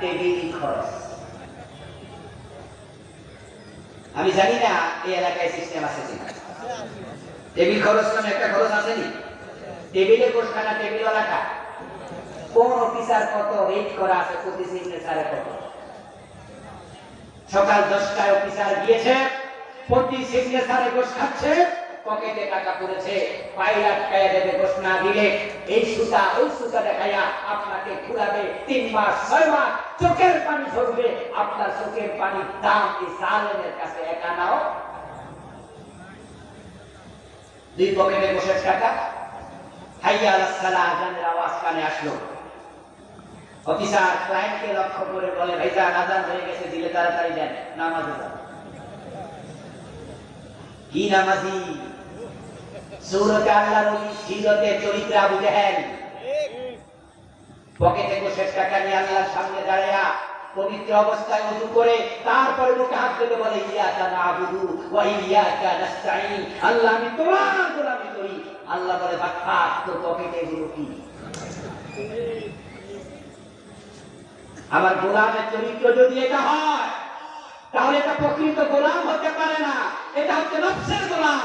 Table আমি জানি না এই এলাকায় সিস্টেম আছে টেবিল খরচ নামে একটা খরচ আছে নি টেবিলে বসখানা টেবিলওয়ালাটা কোন অফিসার কত রেট করা আছে প্রতি সিগনেচারে কত? সকাল দশটায় অফিসার গিয়েছে, প্রতি সিগনেচারে গোস খাচ্ছে পকেটে টাকা পড়েছে, পায়ে দেবে না দিলে, এই সুতা, ওই সুতা দেখাইয়া আপনাকে ঘুরাবে, তিন মাস, ছয় মাস, চোখের পানি ঝরবে আপনার চোখের পানির দাম এই সালেনের কাছে একা নাও দুই পকেটে গোসের টাকা। হাইয়া আওয়াজ কানে আসলো। অফিসার ক্লায়েন্টকে লক্ষ্য করে বলে ভাইজান আজান হয়ে গেছে, দিলে তাড়াতাড়ি দেন নামাজে কি নামাজি? সৌরতে আল্লাহর ওই সিরতে চরিত্র আবু জাহেল পকেটে বসে টাকা নিয়ে আল্লাহর সামনে দাঁড়ায়া পবিত্র অবস্থায় উজু করে তারপরে মুখে হাত ধরে বলে ইয়াকা নাবুদু ওয়া ইয়াকা নাস্তাইন আল্লাহ আমি তোমার গোলামি করি। আল্লাহ বলে বাক্কা তো পকেটে এগুলো কি? আমার গোলামের চরিত্র যদি এটা হয় তাহলে এটা প্রকৃত গোলাম হতে পারে না। এটা হচ্ছে নফসের গোলাম।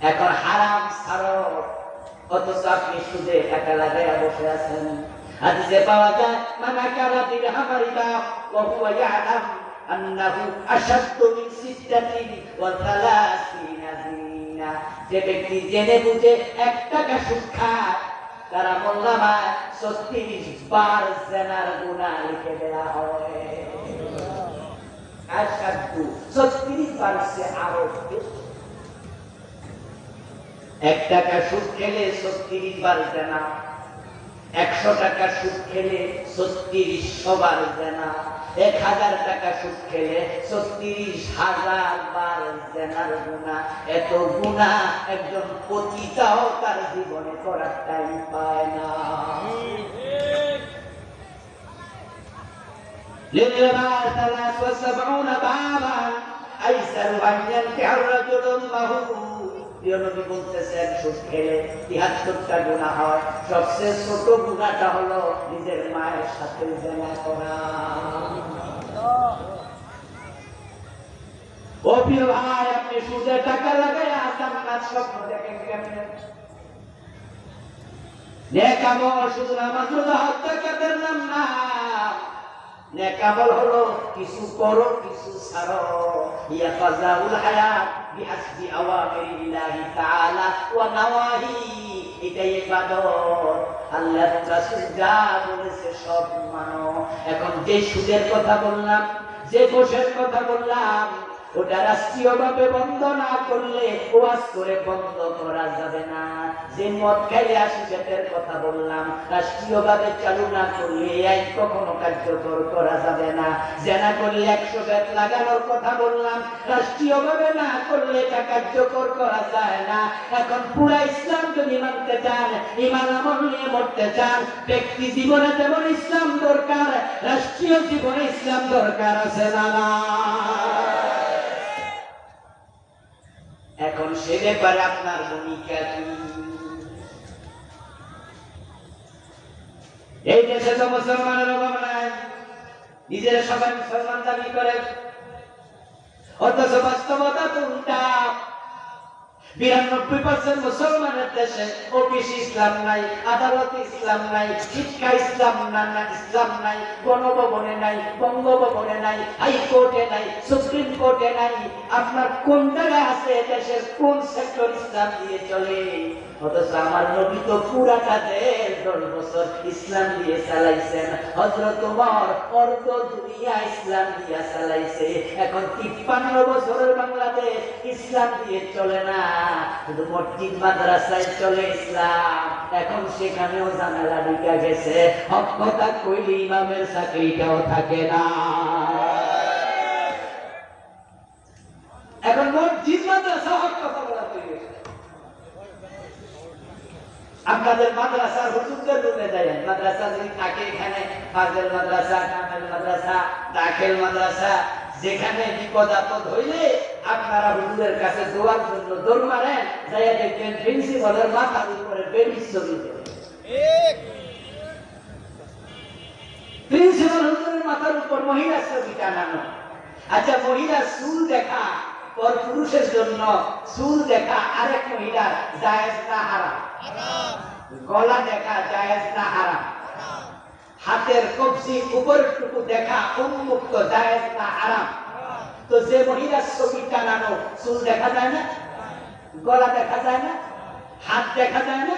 এখন হারাম ছাড়ো। অথচ আপনি সুদে টাকা লাগাইয়া বসে আছেন। হাদিসে পাওয়া যায় মানা কারা দিরহাম রিবা ওয়া হুয়া ইয়ালাম আন্নাহু আশাদ্দু মিন ওয়া সালাসিনা জিনা যে ব্যক্তি জেনে বুঝে এক টাকা সুদ তারা মোল্লামায় ছত্রিশ বার জেনার গুনাহ লিখে দেওয়া হয়। আশাদ্দু, ছত্রিশ বার সে আরও। এক টাকা সুদ খেলে ছত্রিশ বার জানা একশো টাকা সুদ খেলে ছত্রিশ বার জানা এক হাজার টাকা সুদ খেলে ছত্রিশ হাজার বার জেনার গুণা এত গুণা একজন পতিতাও তার জীবনে করার টাইম পায় না للربا ثلاث وسبعون بابا أيسر أن ينكح الرجل أمه প্রিয় নবী বলতেছেন সুদ খেলে তিহাত্তরটা গুণা হয়। সবচেয়ে ছোট গুণাটা হলো নিজের মায়ের সাথে জেনা করা। ও প্রিয় ভাই, আপনি সুদে টাকা লাগাই জান্নাত স্বপ্ন দেখেন কেমনে? নেকামল শুধু নামাজ জাকাতের নাম না? নেকামল হলো, কিছু করো, কিছু ছাড়ো। ইয়া ফাজাউল হায়াত বিহাসবি তাআলা ওয়া নাওয়াহি, এটাই ইবাদত। আল্লাহ রাসূল যা বলেছে সব মানো। এখন যে সুদের কথা বললাম, যে বসের কথা বললাম ওটা রাষ্ট্রীয়ভাবে বন্ধ না করলে করে বন্ধ করা যাবে না। যে মদ খাইলে কথা বললাম চালু না করলে কখনো কার্যকর করা যাবে না। জেনা করলে একশো লাগানোর কথা বললাম না করলে এটা কার্যকর করা যায় না। এখন পুরা ইসলাম যদি মানতে চান, ইমান আমল নিয়ে মরতে চান, ব্যক্তি জীবনে যেমন ইসলাম দরকার, রাষ্ট্রীয় জীবনে ইসলাম দরকার আছে না। এখন সে ব্যাপারে আপনার ভূমিকা কি এই দেশে তো মুসলমানের অভাব নাই। নিজের সবাই মুসলমান দাবি করে। অথচ বাস্তবতা তো উল্টা। বিরানব্বই পার্সেন্ট মুসলমানের দেশে অফিস ইসলাম নাই, আদালত ইসলাম নাই, শিক্ষা ইসলাম না ইসলাম নাই, গণভবনে নাই, বঙ্গভবনে নাই, হাইকোর্টে নাই, সুপ্রিম কোর্টে নাই। আপনার কোন জায়গায় আছে দেশের কোন সেক্টর ইসলাম দিয়ে চলে? অথচ আমার নবী তো পুরাটা দেশ দশ বছর ইসলাম দিয়ে চালাইছেন। হজরত অর্ধ দুনিয়া ইসলাম দিয়া চালাইছে। এখন তিপ্পান্ন বছরের বাংলাদেশ ইসলাম দিয়ে চলে না। শুধু মসজিদ, মাদ্রাসায় চলে ইসলাম। এখন সেখানেও জানালা ঢুকা গেছে। কইলে ইমামের চাকরিটাও থাকে না। এখন মসজিদ, মাদ্রাসা হক কথা বলা আপনাদের মাদ্রাসার হুজুরদের রুমে যায় মাদ্রাসা যদি থাকে এখানে, ফাজেল মাদ্রাসা, কামেল মাদ্রাসা, দাখিল মাদ্রাসা যেখানে বিপদ আপদ হইলে আপনারা হুজুরের কাছে দোয়ার জন্য দৌড় মারেন, যাইয়া দেখবেন প্রিন্সিপালের মাথার উপরে বেবিস ছবি প্রিন্সিপাল হুজুরের মাথার উপর মহিলার ছবি টানানো। আচ্ছা মহিলার চুল দেখা, পর পুরুষের জন্য চুল দেখা, আরেক মহিলার জায়েজ না হারাম? গলা দেখা জায়েজ না হারাম? হাতের কবজি উপরের টুকু দেখা উন্মুক্ত জায়েজ না হারাম তো যে মহিলার ছবি টানানো চুল দেখা যায় না গলা দেখা যায় না হাত দেখা যায় না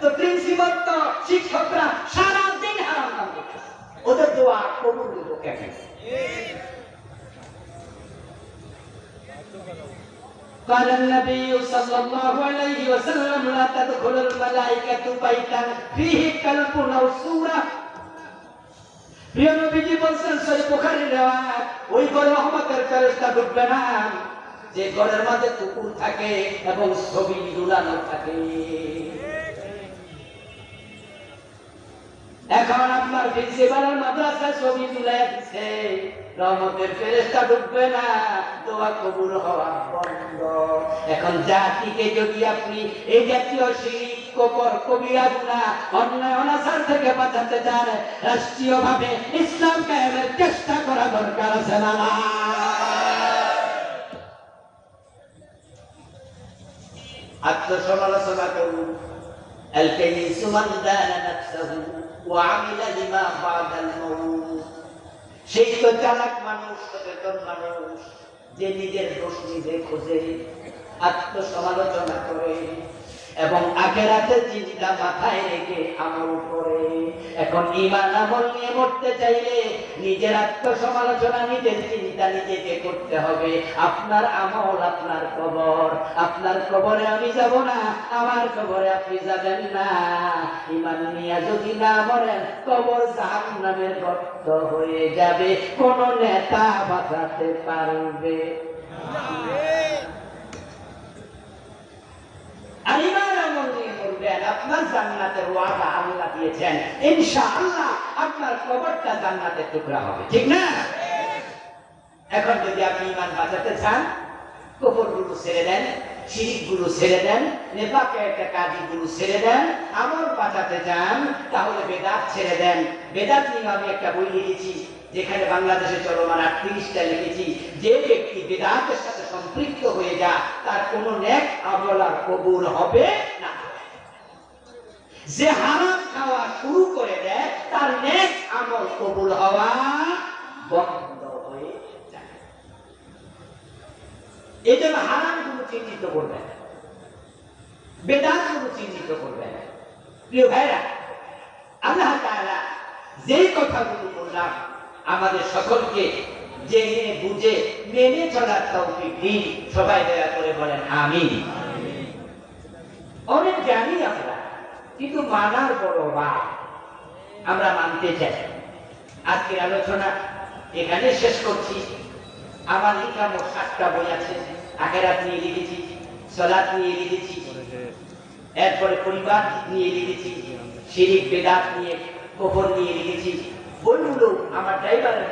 তো প্রিন্সিপাল তো শিক্ষকরা সারা দিন হারাম কাম করতেছে। ওদের দোয়া কবুল দিব কেন قال النبي صلى الله عليه وسلم لا تدخل الملائكة بيتا فيه كلب أو سورة প্রিয় নবীজি বলছেন ওই ঘরে রহমতের ফেরেশতা ঢুকবে না। যে ঘরের মধ্যে কুকুর থাকে এবং ছবি থাকে। এখন আপনার প্রিন্সিপালের মাদ্রাসায় ছবি ঝুলাই দিছে, রহমতের ফেরেশতা ঢুকবে না, দোয়া কবুল হওয়া বন্ধ। এখন জাতিকে যদি আপনি এই জাতীয় শিরিক কবর কবিরা গুনাহ অন্যায় অনাচার থেকে বাঁচাতে চান রাষ্ট্রীয় ভাবে ইসলাম কায়েমের চেষ্টা করা দরকার আছে না না? আত্মসমালোচনা করুন الكيس من دان نفسه وعمل لما بعد الموت সেই তো চালাক মানুষ সচেতন মানুষ যে নিজের দোষ নিজে খোঁজে আত্মসমালোচনা করে এবং আখেরাতের চিন্তা মাথায় রেখে আমল করে এখন ইমান আমল নিয়ে মরতে চাইলে নিজের আত্মসমালোচনা, নিজের চিন্তা নিজেকে করতে হবে। আপনার আমল, আপনার কবর। আপনার কবরে আমি যাব না, আমার কবরে আপনি যাবেন না। ইমান নিয়ে যদি না মরেন, কবর জাহান্নামের গর্ত হয়ে যাবে। কোন নেতা বাঁচাতে পারবে আর ইমান আমল নিয়ে মরবেন আপনার জান্নাতের ওয়াদা আল্লাহ দিয়েছেন। ইনশাআল্লাহ আপনার কবরটা জান্নাতের টুকরা হবে। ঠিক না? এখন যদি আপনি ইমান বাঁচাতে চান কবরগুলো ছেড়ে দেন শিরিকগুলো ছেড়ে দেন, নেপাকে একটা কাজী গুলো ছেড়ে দেন, আমল বাঁচাতে চান, তাহলে বেদাত ছেড়ে দেন। বেদাত নিয়ে আমি একটা বই লিখেছি, যেখানে বাংলাদেশে চলমান আটত্রিশটা লিখেছি, যে ব্যক্তি বেদাতের সাথে সম্পৃক্ত হয়ে যা তার কোনো নেক আমল কবুল হবে না। যে হারাম খাওয়া শুরু করে দেয়, তার নেক আমল কবুল হওয়া বন্ধ হয়ে যায়। এই জন্য হারামগুলো চিহ্নিত করবেন বেদাতগুলো চিহ্নিত করবেন প্রিয় ভাইরা, আল্লাহ যেই কথাগুলো বললাম, আমাদের সকলকে জেনে, বুঝে, মেনে চলার তৌফিক দিন। সবাই দয়া করে বলেন, আমিন। অনেক জানি কিন্তু মানার বড় বা আমরা মানতে চাই। আজকের আলোচনা এখানে শেষ করছি। আমার লিখা মোট সাতটা বই আছে, আখেরাত নিয়ে লিখেছি সলাৎ নিয়ে লিখেছি, এরপরে পরিবার নিয়ে লিখেছি, শিরিক বেদাত নিয়ে, কবর নিয়ে লিখেছি। বইগুলো আমার ড্রাইভারের